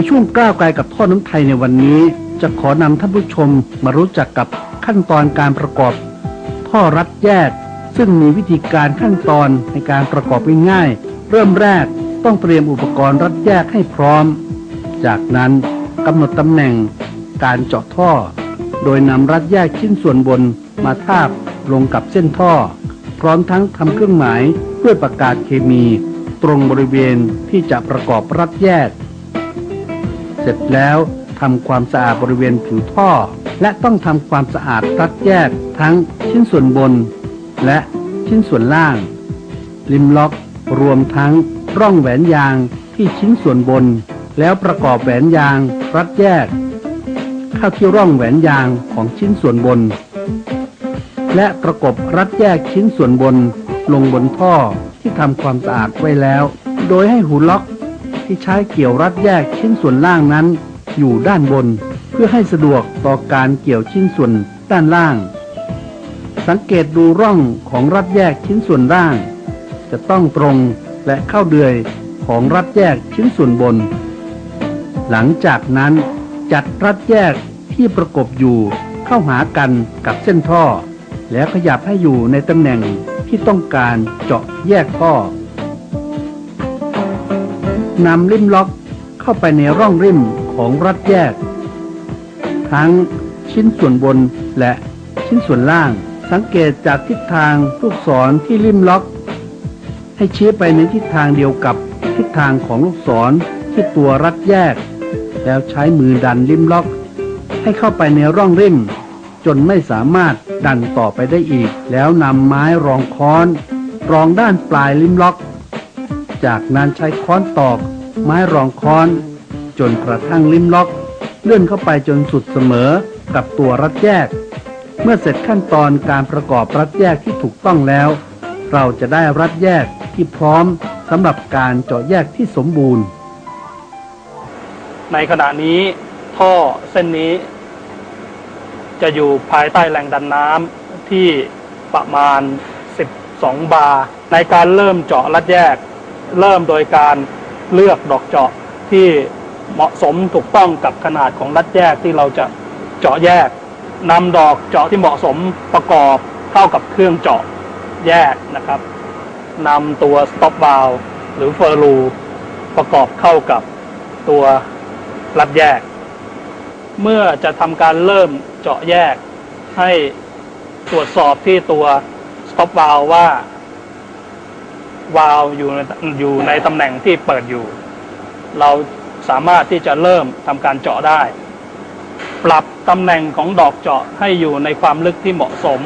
ในช่วงก้าวไกลกับท่อน้ำไทยในวันนี้ จะขอนำท่านผู้ชมมารู้จักกับขั้นตอนการประกอบ ท่อรัดแยก ซึ่งมีวิธีการขั้นตอนในการประกอบง่ายๆเริ่มแรกต้องเตรียมอุปกรณ์รัดแยกให้พร้อม จากนั้นกำหนดตำแหน่งการเจาะท่อ โดยนำรัดแยกชิ้นส่วนบนมาทาบลงกับเส้นท่อ พร้อมทั้งทำเครื่องหมายด้วยประกาศเคมี ตรงบริเวณที่จะประกอบรัดแยก เสร็จแล้วทำความสะอาดบริเวณผิวท่อ และต้องทำความสะอาดรัดแยกทั้งชิ้นส่วนบน และชิ้นส่วนล่างริมล็อกรวมทั้งร่องแหวนยางที่ชิ้นส่วนบน แล้วประกอบแหวนยางรัดแยก เข้าที่ร่องแหวนยางของชิ้นส่วนบน และประกบรัดแยกชิ้นส่วนบนลงบนท่อที่ทำความสะอาดไว้แล้ว โดยให้หูล็อก ที่ใช้เกี่ยวรัดแยกชิ้นส่วนล่างนั้น อยู่ด้านบน เพื่อให้สะดวกต่อการเกี่ยวชิ้นส่วนด้านล่าง สังเกตดูร่องของรัดแยกชิ้นส่วนล่าง จะต้องตรงและเข้าเดือยของรัดแยกชิ้นส่วนบน หลังจากนั้นจัดรัดแยกที่ประกบอยู่เข้าหากันกับเส้นท่อ แล้วขยับให้อยู่ในตำแหน่งที่ต้องการเจาะแยกท่อ นำริมล็อกเข้าไปในร่องริมของรัดแยก ทั้งชิ้นส่วนบนและชิ้นส่วนล่าง สังเกตจากทิศทางลูกศรที่ริมล็อก ให้ชี้ไปในทิศทางเดียวกับทิศทางของลูกศรที่ตัวรัดแยก แล้วใช้มือดันริมล็อก ให้เข้าไปในร่องริม จนไม่สามารถดันต่อไปได้อีก แล้วนำไม้รองค้อน รองด้านปลายริมล็อก จากนั้นใช้ค้อนตอก ไม้รองค้อน จนกระทั่งริมล็อก เลื่อนเข้าไปจนสุดเสมอกับตัวรัดแยก เมื่อเสร็จขั้นตอนการประกอบรัดแยกที่ถูกต้องแล้ว เราจะได้รัดแยกที่พร้อมสำหรับการเจาะแยกที่สมบูรณ์ ในขณะนี้ท่อเส้นนี้ จะอยู่ภายใต้แรงดันน้ำที่ประมาณ 12 บาร์ในการเริ่มเจาะรัดแยก เริ่มโดยการเลือกดอกเจาะที่เหมาะสมถูกต้องกับขนาดของรัดแยกที่เราจะเจาะแยกนำดอกเจาะที่เหมาะสมประกอบเข้ากับเครื่องเจาะแยกนะครับนำตัว stop valve หรือเฟอร์รูประกอบเข้ากับตัวรัดแยก เมื่อจะทำการเริ่มเจาะแยกให้ตรวจสอบที่ตัว stop valve ว่า วาล์วอยู่ในอยู่ในตำแหน่งที่เปิดอยู่ เราสามารถที่จะเริ่มทำการเจาะได้ ปรับตำแหน่งของดอกเจาะให้อยู่ในความลึกที่เหมาะสม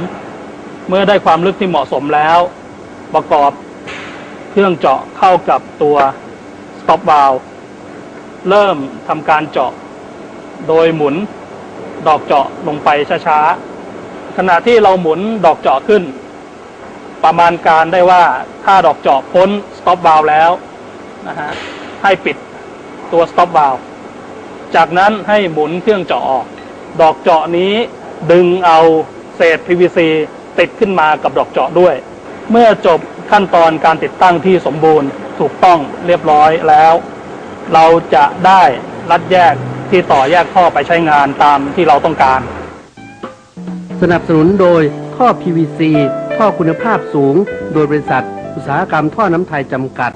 เมื่อได้ความลึกที่เหมาะสมแล้ว ประกอบเครื่องเจาะเข้ากับตัว stop valve เริ่มทำการเจาะ โดยหมุนดอกเจาะลงไปช้าๆขณะที่เราหมุนดอกเจาะขึ้น ประมาณการได้ว่าถ้าดอกเจาะพ้น stop valve แล้วนะฮะให้ปิดตัว stop valve จากนั้นให้หมุนเครื่องเจาะออก ดอกเจาะนี้ดึงเอาเศษ PVC ติดขึ้นมากับดอกเจาะด้วย เมื่อจบขั้นตอนการติดตั้งที่สมบูรณ์ถูกต้องเรียบร้อยแล้ว เราจะได้รัดแยกที่ต่อแยกท่อไปใช้งานตามที่เราต้องการ สนับสนุนโดยท่อ PVC ท่อคุณภาพสูง โดยบริษัท อุตสาหกรรมท่อน้ำไทยจำกัด